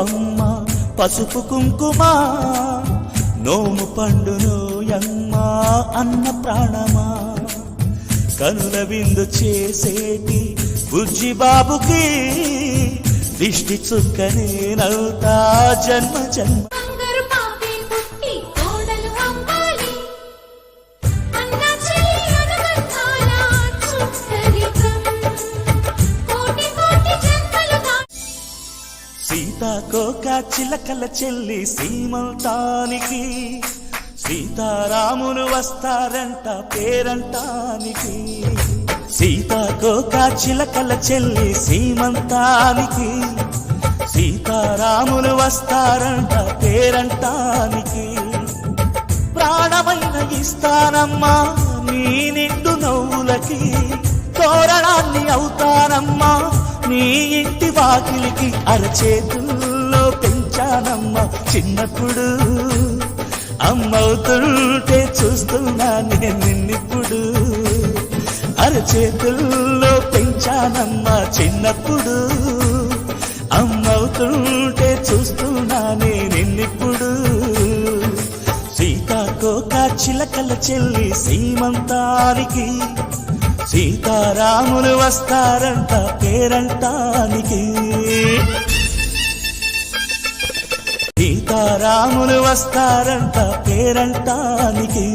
నింపుకోవమ్మ పసుపు కుంకుమ నోము పండును యమ్మ అన్న ప్రాణమా. కనుల విందు చేసేటి బుజ్జి బాబుకి దిష్టి చుక్కనే నవ్వుతా జన్మ జన్మ. కోక చిలకల చెల్లి సీమంతానికి సీతారాములు వస్తారంట పేరంటానికి. సీతాకోక చిలకల చెల్లి సీమంతానికి సీతారాములు వస్తారంట పేరంటానికి. ప్రాణమైన ఇస్తానమ్మా నీ నిండు నవ్వులకి తోరణాన్ని అవుతానమ్మా నీ ఇంటి వాకిలికి అరచేతుల్లో పెంచానమ్మా చిన్నప్పుడు. అమ్మవుతుంటే చూస్తున్నా నేను నిన్నిప్పుడు. అరచేతుల్లో పెంచానమ్మా చిన్నప్పుడు. అమ్మవుతుంటే చూస్తున్నా నిన్నిప్పుడు. సీతాకోక చిలకల చెల్లి సీమంతానికి సీతారాములు వస్తారంట పేరంటానికి. సీతారాములు వస్తారంట పేరంటానికి.